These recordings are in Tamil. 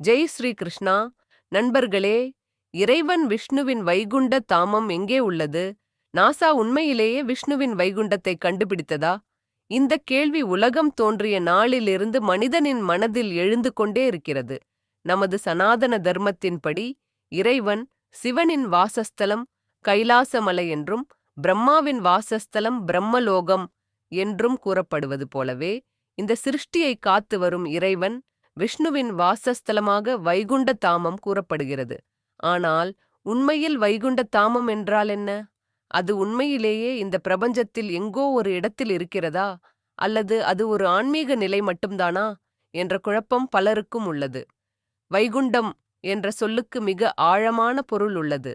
ஜெய் ஸ்ரீ கிருஷ்ணா. நண்பர்களே இறைவன் விஷ்ணுவின் வைகுண்ட தாமம் எங்கே உள்ளது? நாசா உண்மையிலேயே விஷ்ணுவின் வைகுண்டத்தை கண்டுபிடித்ததா? இந்த கேள்வி உலகம் தோன்றிய நாளிலிருந்து மனிதனின் மனதில் எழுந்து கொண்டே இருக்கிறது. நமது சனாதன தர்மத்தின்படி இறைவன் சிவனின் வாசஸ்தலம் கைலாசமலை என்றும் பிரம்மாவின் வாசஸ்தலம் பிரம்மலோகம் என்றும் கூறப்படுவது போலவே இந்த சிருஷ்டியை காத்து வரும் இறைவன் விஷ்ணுவின் வாசஸ்தலமாக வைகுண்ட தாமம் கூறப்படுகிறது. ஆனால் உண்மையில் வைகுண்ட தாமம் என்றால் என்ன? அது உண்மையிலேயே இந்த பிரபஞ்சத்தில் எங்கோ ஒரு இடத்தில் இருக்கிறதா? அல்லது அது ஒரு ஆன்மீக நிலை மட்டும்தானா? என்ற குழப்பம் பலருக்கும் உள்ளது. வைகுண்டம் என்ற சொல்லுக்கு மிக ஆழமான பொருள் உள்ளது.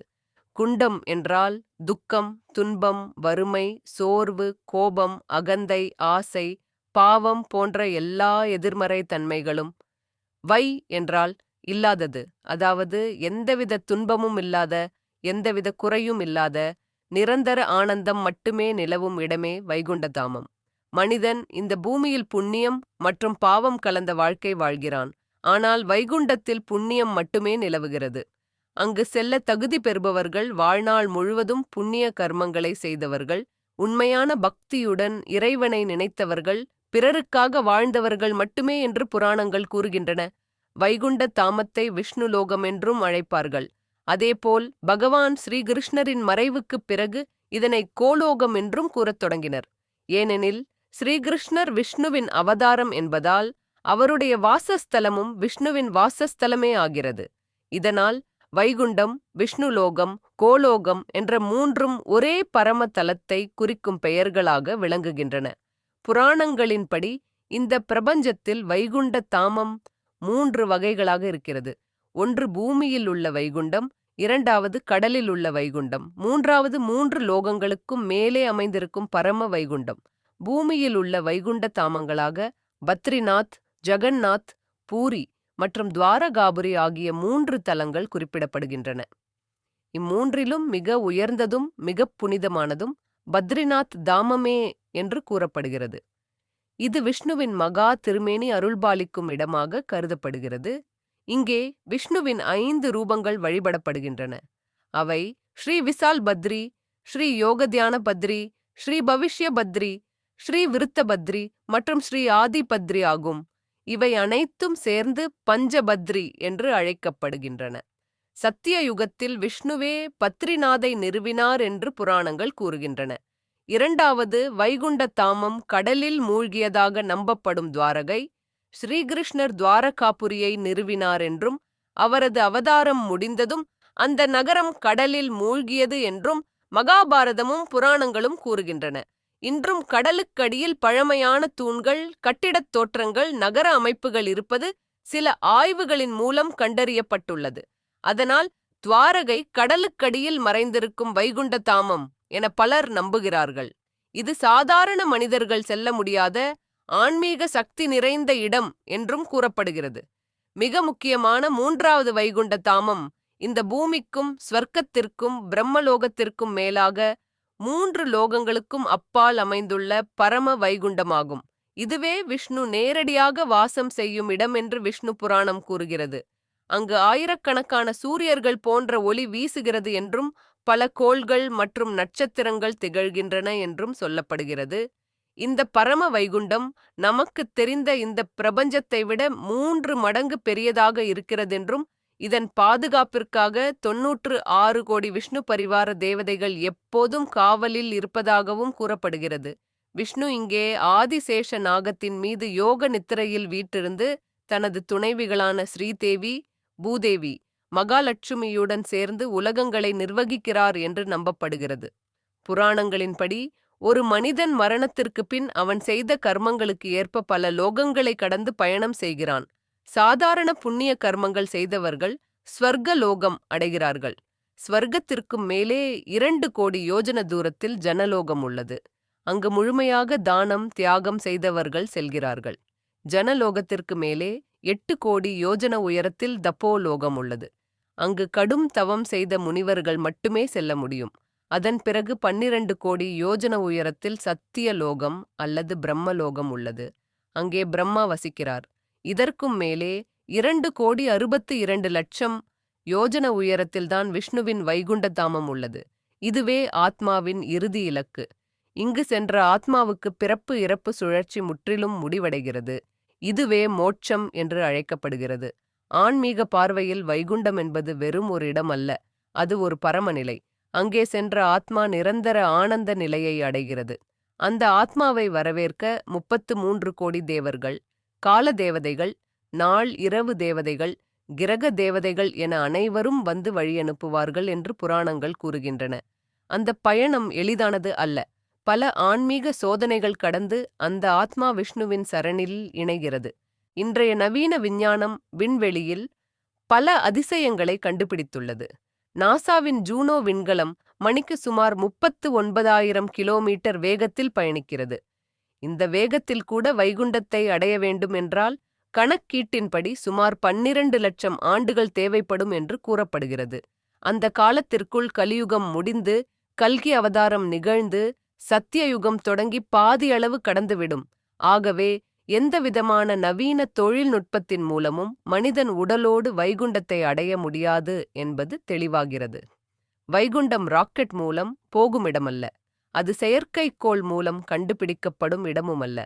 குண்டம் என்றால் துக்கம் துன்பம் வறுமை சோர்வு கோபம் அகந்தை ஆசை பாவம் போன்ற எல்லா எதிர்மறை தன்மைகளும் வை என்றால் இல்லாதது. அதாவது எந்தவித துன்பமும் இல்லாத எந்தவித குறையும் இல்லாத நிரந்தர ஆனந்தம் மட்டுமே நிலவும் இடமே வைகுண்டதாமம். மனிதன் இந்த பூமியில் புண்ணியம் மற்றும் பாவம் கலந்த வாழ்க்கை வாழ்கிறான். ஆனால் வைகுண்டத்தில் புண்ணியம் மட்டுமே நிலவுகிறது. அங்கு செல்ல தகுதி பெறுபவர்கள் வாழ்நாள் முழுவதும் புண்ணிய கர்மங்களை செய்தவர்கள் உண்மையான பக்தியுடன் இறைவனை நினைத்தவர்கள் பிறருக்காக வாழ்ந்தவர்கள் மட்டுமே என்று புராணங்கள் கூறுகின்றன. வைகுண்ட தாமத்தை விஷ்ணு லோகம் என்றும் அழைப்பார்கள். அதேபோல் பகவான் ஸ்ரீகிருஷ்ணரின் மறைவுக்குப் பிறகு இதனை கோலோகம் என்றும் கூறத் தொடங்கினர். ஏனெனில் ஸ்ரீகிருஷ்ணர் விஷ்ணுவின் அவதாரம் என்பதால் அவருடைய வாசஸ்தலமும் விஷ்ணுவின் வாசஸ்தலமே ஆகிறது. இதனால் வைகுண்டம் விஷ்ணுலோகம் கோலோகம் என்ற மூன்றும் ஒரே பரம தலத்தை குறிக்கும் பெயர்களாக விளங்குகின்றன. புராணங்களின்படி இந்த பிரபஞ்சத்தில் வைகுண்ட தாமம் மூன்று வகைகளாக இருக்கிறது. ஒன்று பூமியில் உள்ள வைகுண்டம் இரண்டாவது கடலில் உள்ள வைகுண்டம் மூன்றாவது மூன்று லோகங்களுக்கும் மேலே அமைந்திருக்கும் பரம வைகுண்டம். பூமியில் உள்ள வைகுண்ட தாமங்களாக பத்ரிநாத் ஜெகந்நாத் பூரி மற்றும் துவாரகாபுரி ஆகிய மூன்று தலங்கள் குறிப்பிடப்படுகின்றன. இம்மூன்றிலும் மிக உயர்ந்ததும் மிகப் புனிதமானதும் பத்ரிநாத் தாமமே என்று கூறப்படுகிறது. இது விஷ்ணுவின் மகா திருமேனி அருள்பாலிக்கும் இடமாக கருதப்படுகிறது. இங்கே விஷ்ணுவின் ஐந்து ரூபங்கள் வழிபடப்படுகின்றன. அவை ஸ்ரீ விசால் பத்ரி ஸ்ரீ யோக தியான பத்ரி ஸ்ரீ பவிஷ்ய பத்ரி ஸ்ரீ விருத்த பத்ரி மற்றும் ஸ்ரீ ஆதி பத்ரி ஆகும். இவை அனைத்தும் சேர்ந்து பஞ்சபத்ரி என்று அழைக்கப்படுகின்றன. சத்திய யுகத்தில் விஷ்ணுவே பத்ரிநாதை நிறுவினார் என்று புராணங்கள் கூறுகின்றன. இரண்டாவது வைகுண்ட தாமம் கடலில் மூழ்கியதாக நம்பப்படும் துவாரகை ஸ்ரீகிருஷ்ணர் துவாரகாபுரியை நிறுவினார் என்றும் அவரது அவதாரம் முடிந்ததும் அந்த நகரம் கடலில் மூழ்கியது என்றும் மகாபாரதமும் புராணங்களும் கூறுகின்றன. இன்றும் கடலுக்கடியில் பழமையான தூண்கள் கட்டிடத் தோற்றங்கள் நகர அமைப்புகள் இருப்பது சில ஆய்வுகளின் மூலம் கண்டறியப்பட்டுள்ளது. அதனால் துவாரகை கடலுக்கடியில் மறைந்திருக்கும் வைகுண்ட தாமம் என பலர் நம்புகிறார்கள். இது சாதாரண மனிதர்கள் செல்ல முடியாத ஆன்மீக சக்தி நிறைந்த இடம் என்றும் கூறப்படுகிறது. மிக முக்கியமான மூன்றாவது வைகுண்ட தாமம் இந்த பூமிக்கும் ஸ்வர்க்கத்திற்கும் பிரம்மலோகத்திற்கும் மேலாக மூன்று லோகங்களுக்கும் அப்பால் அமைந்துள்ள பரம வைகுண்டமாகும். இதுவே விஷ்ணு நேரடியாக வாசம் செய்யும் இடம் என்று விஷ்ணு புராணம் கூறுகிறது. அங்கு ஆயிரக்கணக்கான சூரியர்கள் போன்ற ஒளி வீசுகிறது என்றும் பல கோள்கள் மற்றும் நட்சத்திரங்கள் திகழ்கின்றன என்றும் சொல்லப்படுகிறது. இந்த பரம வைகுண்டம் நமக்குத் தெரிந்த இந்த பிரபஞ்சத்தை விட மூன்று மடங்கு பெரியதாக இருக்கிறதென்றும் இதன் பாதுகாப்பிற்காக தொன்னூற்று ஆறு கோடி விஷ்ணு பரிவார தேவதைகள் எப்போதும் காவலில் இருப்பதாகவும் கூறப்படுகிறது. விஷ்ணு இங்கே ஆதிசேஷ நாகத்தின் மீது யோக நித்திரையில் வீட்டிருந்து தனது துணைவிகளான ஸ்ரீதேவி பூதேவி மகாலட்சுமியுடன் சேர்ந்து உலகங்களை நிர்வகிக்கிறார் என்று நம்பப்படுகிறது. புராணங்களின்படி ஒரு மனிதன் மரணத்திற்கு பின் அவன் செய்த கர்மங்களுக்கு ஏற்ப பல லோகங்களை கடந்து பயணம் செய்கிறான். சாதாரண புண்ணிய கர்மங்கள் செய்தவர்கள் ஸ்வர்க லோகம் அடைகிறார்கள். ஸ்வர்க்கத்திற்கும் மேலே இரண்டு கோடி யோஜன தூரத்தில் ஜனலோகம் உள்ளது. அங்கு முழுமையாக தானம் தியாகம் செய்தவர்கள் செல்கிறார்கள். ஜனலோகத்திற்கு மேலே எட்டு கோடி யோஜன உயரத்தில் தப்போலோகம் உள்ளது. அங்கு கடும் தவம் செய்த முனிவர்கள் மட்டுமே செல்ல முடியும். அதன் பிறகு பன்னிரண்டு கோடி யோஜன உயரத்தில் சத்திய லோகம் அல்லது பிரம்மலோகம் உள்ளது. அங்கே பிரம்மா வசிக்கிறார். இதற்கும் மேலே இரண்டு கோடி அறுபத்து இரண்டு லட்சம் யோஜன உயரத்தில்தான் விஷ்ணுவின் வைகுண்ட தாமம் உள்ளது. இதுவே ஆத்மாவின் இறுதி இலக்கு. இங்கு சென்ற ஆத்மாவுக்கு பிறப்பு இறப்பு சுழற்சி முற்றிலும் முடிவடைகிறது. இதுவே மோட்சம் என்று அழைக்கப்படுகிறது. ஆன்மீக பார்வையில் வைகுண்டம் என்பது வெறும் ஒரு இடம் அல்ல அது ஒரு பரமநிலை. அங்கே சென்ற ஆத்மா நிரந்தர ஆனந்த நிலையை அடைகிறது. அந்த ஆத்மாவை வரவேற்க முப்பத்து மூன்று கோடி தேவர்கள் கால தேவதைகள் நாள் இரவு தேவதைகள் கிரக தேவதைகள் என அனைவரும் வந்து வழியனுப்புவார்கள் என்று புராணங்கள் கூறுகின்றன. அந்த பயணம் எளிதானது அல்ல பல ஆன்மீக சோதனைகள் கடந்து அந்த ஆத்மா விஷ்ணுவின் சரணில் இணைகிறது. இன்றைய நவீன விஞ்ஞானம் விண்வெளியில் பல அதிசயங்களை கண்டுபிடித்துள்ளது. நாசாவின் ஜூனோ விண்கலம் மணிக்கு சுமார் முப்பத்து ஒன்பதாயிரம் கிலோமீட்டர் வேகத்தில் பயணிக்கிறது. இந்த வேகத்தில் கூட வைகுண்டத்தை அடைய வேண்டும் என்றால் கணக்கீட்டின்படி சுமார் பன்னிரண்டு லட்சம் ஆண்டுகள் தேவைப்படும் என்று கூறப்படுகிறது. அந்த காலத்திற்குள் கலியுகம் முடிந்து கல்கி அவதாரம் நிகழ்ந்து சத்தியயுகம் தொடங்கி பாதியளவு கடந்துவிடும். ஆகவே எந்தவிதமான நவீன தொழில்நுட்பத்தின் மூலமும் மனிதன் உடலோடு வைகுண்டத்தை அடைய முடியாது என்பது தெளிவாகிறது. வைகுண்டம் ராக்கெட் மூலம் போகுமிடமல்ல. அது செயற்கைக்கோள் மூலம் கண்டுபிடிக்கப்படும் இடமுமல்ல.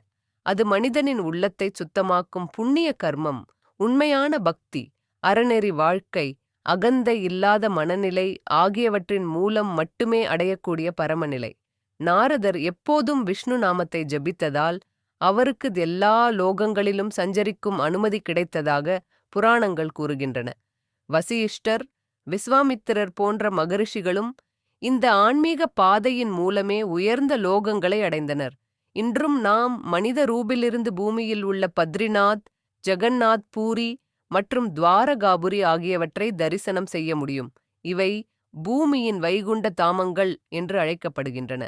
அது மனிதனின் உள்ளத்தை சுத்தமாக்கும் புண்ணிய கர்மம் உண்மையான பக்தி அறநெறி வாழ்க்கை அகந்தை இல்லாத மனநிலை ஆகியவற்றின் மூலம் மட்டுமே அடையக்கூடிய பரமநிலை. நாரதர் எப்போதும் விஷ்ணு நாமத்தை ஜபித்ததால் அவருக்கு எல்லா லோகங்களிலும் சஞ்சரிக்கும் அனுமதி கிடைத்ததாக புராணங்கள் கூறுகின்றன. வசியிஷ்டர் விஸ்வாமித்திரர் போன்ற மகரிஷிகளும் இந்த ஆன்மீக பாதையின் மூலமே உயர்ந்த லோகங்களை அடைந்தனர். இன்றும் நாம் மனித ரூபிலிருந்து பூமியில் உள்ள பத்ரிநாத் ஜெகந்நாத் பூரி மற்றும் துவாரகாபுரி ஆகியவற்றை தரிசனம் செய்ய முடியும். இவை பூமியின் வைகுண்ட தாமங்கள் என்று அழைக்கப்படுகின்றன.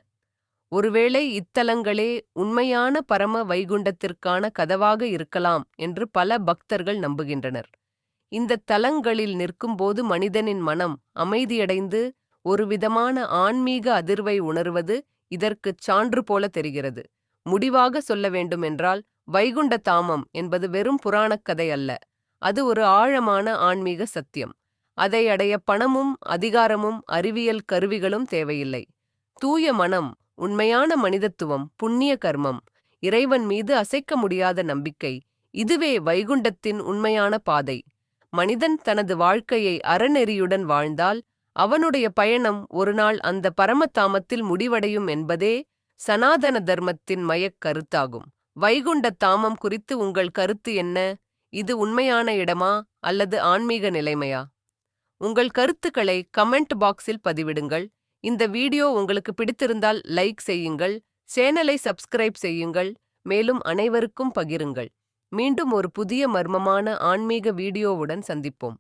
ஒருவேளை இத்தலங்களே உண்மையான பரம வைகுண்டத்திற்கான கதவாக இருக்கலாம் என்று பல பக்தர்கள் நம்புகின்றனர். இந்த தலங்களில் நிற்கும்போது மனிதனின் மனம் அமைதியடைந்து ஒருவிதமான ஆன்மீக அதிர்வை உணர்வது இதற்குச் சான்று போல தெரிகிறது. முடிவாக சொல்ல வேண்டுமென்றால் வைகுண்ட தாமம் என்பது வெறும் புராணக் கதை அல்ல. அது ஒரு ஆழமான ஆன்மீக சத்தியம். அதை அடைய பணமும் அதிகாரமும் அறிவியல் கருவிகளும் தேவையில்லை. தூய மனம் உண்மையான மனிதத்துவம் புண்ணிய கர்மம் இறைவன் மீது அசைக்க முடியாத நம்பிக்கை இதுவே வைகுண்டத்தின் உண்மையான பாதை. மனிதன் தனது வாழ்க்கையை அறநெறியுடன் வாழ்ந்தால் அவனுடைய பயணம் ஒருநாள் அந்த பரமதாமத்தில் முடிவடையும் என்பதே சனாதன தர்மத்தின் மயக் கருத்தாகும். வைகுண்ட தாமம் குறித்து உங்கள் கருத்து என்ன? இது உண்மையான இடமா அல்லது ஆன்மீக நிலைமையா? உங்கள் கருத்துக்களை கமெண்ட் பாக்ஸில் பதிவிடுங்கள். இந்த வீடியோ உங்களுக்கு பிடித்திருந்தால் லைக் செய்யுங்கள் சேனலை சப்ஸ்கிரைப் செய்யுங்கள் மேலும் அனைவருக்கும் பகிருங்கள். மீண்டும் ஒரு புதிய மர்மமான ஆன்மீக வீடியோவுடன் சந்திப்போம்.